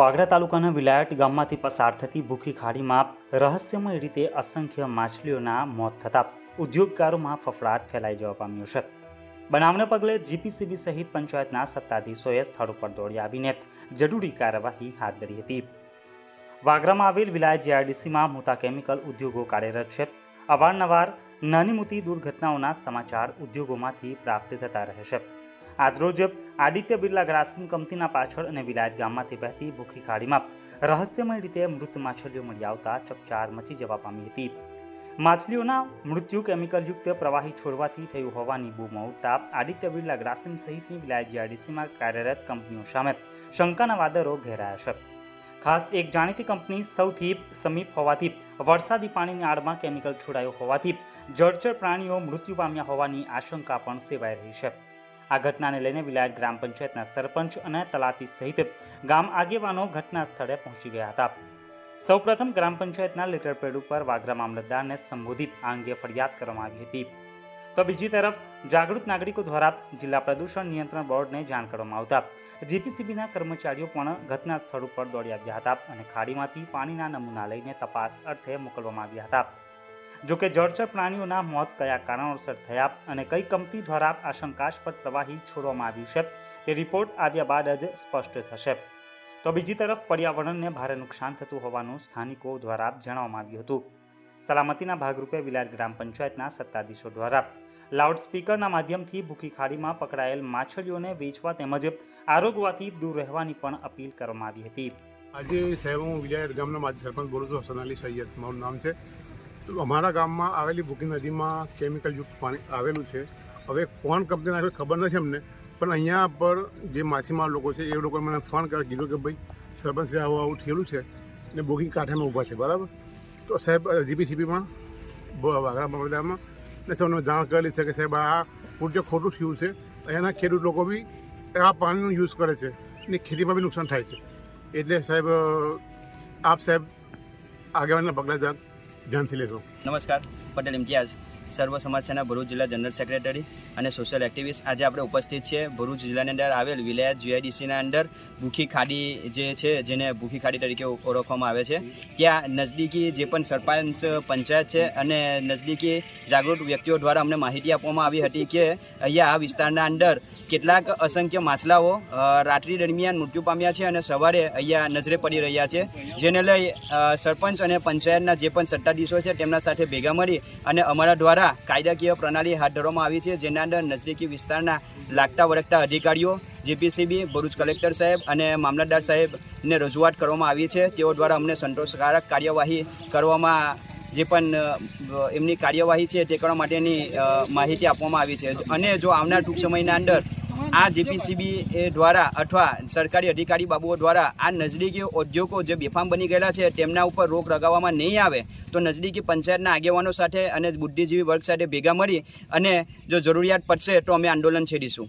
વાગડા તાલુકાના વિલાયટ ગામમાંથી પસાર થતી ભૂખી ખાડીમાં રહસ્યમય રીતે અસંખ્ય માછલીઓના મોત થતાં ઉદ્યોગકારોમાં ફફડાટ ફેલાઈ જવા પામ્યો છે. બનાવને પગલે જીપીસીબી સહિત પંચાયતના સત્તાધીશોએ સ્થળ ઉપર દોડી આવીને જરૂરી કાર્યવાહી હાથ ધરી હતી. વાગરામાં આવેલ વિલાયત જીઆરડીસીમાં મોટા કેમિકલ ઉદ્યોગો કાર્યરત છે. અવારનવાર નાની મોટી દુર્ઘટનાઓના સમાચાર ઉદ્યોગોમાંથી પ્રાપ્ત થતા રહે છે. આજરોજ આદિત્ય બિરલા ગ્રાસિમ કંપનીના પાછળ અને વિલાયત ગામમાંથી વહેતી ભૂખી ખાડીમાં રહસ્યમય રીતે મૃત માછલીઓ મળી આવતા ચકચાર મચી જવા પામી હતી. માછલીઓના મૃત્યુ કેમિકલયુક્ત પ્રવાહી છોડવાથી થયું હોવાની બૂમો ઉઠતા આદિત્ય બિરલા ગ્રાસિમ સહિતની વિલાયત જીઆરડીસીમાં કાર્યરત કંપનીઓ સામે શંકાના વાદળો ઘેરાયા છે. ખાસ એક જાણીતી કંપની સૌથી સમીપ હોવાથી વરસાદી પાણીની આડમાં કેમિકલ છોડાયો હોવાથી જળચર પ્રાણીઓ મૃત્યુ પામ્યા હોવાની આશંકા પણ સેવાઈ રહી છે. આ ઘટનાને લઈને વિલાયત ગ્રામ પંચાયતના સરપંચ અને તલાટી સહિત ગામ આગેવાનો ઘટના સ્થળે પહોંચી ગયા હતા. સૌપ્રથમ ગ્રામ પંચાયતના લેટર ઉપર વાગરા મામલતદારને સંબોધિત આ અંગે ફરિયાદ કરવામાં આવી હતી. તો બીજી તરફ, જાગૃત નાગરિકો દ્વારા જિલ્લા પ્રદૂષણ નિયંત્રણ બોર્ડને જાણ કરવામાં આવતા જીપીસીબીના કર્મચારીઓ પણ ઘટના સ્થળ ઉપર દોડી આવ્યા હતા અને ખાડીમાંથી પાણીના નમૂના લઈને તપાસ અર્થે મોકલવામાં આવ્યા હતા. જોકે જળચર પ્રાણીઓના મોત કયા કારણોસર થયા અને કઈ કંપની દ્વારા આશંકાસ્પદ પ્રવાહી છોડવામાં આવ્યું છે, તે રિપોર્ટ આવ્યા બાદ જ સ્પષ્ટ થશે. તો બીજી તરફ પર્યાવરણને ભારે નુકસાન થતું હોવાનું સ્થાનિકો દ્વારા જણાવવામાં આવ્યું હતું. સલામતીના ભાગરૂપે વિલાર ગ્રામ પંચાયતના સત્તાધીશો દ્વારા લાઉડસ્પીકરના માધ્યમથી ભૂખી ખાડીમાં પકડાયેલ માછલીઓને વેચવા તેમજ આરોગવાથી દૂર રહેવાની પણ અપીલ કરવામાં આવી હતી. આજે સાહેબ, હું વિજય ગામના માજી સરપંચ બોલું છું સોનાલી સૈયદ. મારું નામ છે. અમારા ગામમાં આવેલી ભૂકી નદીમાં કેમિકલયુક્ત પાણી આવેલું છે. હવે કોણ કંપની નાખ્યું ખબર નથી અમને, પણ અહીંયા પર જે માછીમાર લોકો છે, એ લોકોએ મને ફોન કરી કીધું કે ભાઈ, સરપંચ આવું આવું થયેલું છે ને બુકિંગ કાંઠામાં ઊભા છે, બરાબર? તો સાહેબ જીપીસીપીમાં વાઘરા મામલતદારમાં ને સૌને જાણ કરેલી છે કે સાહેબ, આ પૂરતે ખોટું થયું છે, અહીંયાના ખેડૂત લોકો બી આ પાણીનો યુઝ કરે છે ને ખેતીમાં બી નુકસાન થાય છે. એટલે સાહેબ આપ સાહેબ આગેવાનના પગલાં ધ્યાન- ધ્યાનથી લેજો. નમસ્કાર. પટેલ ઇમ્તિયાઝ સર્વ સમાજ સેના ભરૂચ જિલ્લા જનરલ સેક્રેટરી અને સોશિયલ એક્ટિવિસ્ટ આજે આપણે ઉપસ્થિત છીએ ભરૂચ જિલ્લાની અંદર આવેલ વિલાયત જીઆઈડીસીના અંદર ભૂખી ખાડી જે છે, જેને ભૂખી ખાડી તરીકે ઓળખવામાં આવે છે. ત્યાં નજદીકી જે પણ સરપંચ પંચાયત છે અને નજદીકી જાગૃત વ્યક્તિઓ દ્વારા અમને માહિતી આપવામાં આવી હતી કે અહીંયા આ વિસ્તારના અંદર કેટલાક અસંખ્ય માછલાઓ રાત્રિ દરમિયાન મૃત્યુ પામ્યા છે અને સવારે અહીંયા નજરે પડી રહ્યા છે. જેને લઈ સરપંચ અને પંચાયતના જે પણ સત્તાધીશો છે તેમના સાથે ભેગા મળી અને અમારા દ્વારા કાયદાકીય પ્રણાલી હાથ ધરવામાં આવી છે, જેના અંદર નજદીકી વિસ્તારના લાગતા વળગતા અધિકારીઓ, જીપીસીબી, ભરૂચ કલેક્ટર સાહેબ અને મામલતદાર સાહેબને રજૂઆત કરવામાં આવી છે. તેઓ દ્વારા અમને સંતોષકારક કાર્યવાહી કરવામાં, જે પણ એમની કાર્યવાહી છે તે કરવા માટેની માહિતી આપવામાં આવી છે. અને જો આવનાર ટૂંક સમયના અંદર આ જીપીસીબી એ દ્વારા અથવા સરકારી અધિકારી બાબુઓ દ્વારા આ નજદીકી ઉદ્યોગો જે બેફામ બની ગયેલા છે, તેમના ઉપર રોક લગાવવામાં નહીં આવે, તો નજદીકી પંચાયતના આગેવાનો સાથે અને બુદ્ધિજીવી વર્ગ સાથે ભેગા મળી અને જો જરૂરિયાત પડશે તો અમે આંદોલન છેડીશું.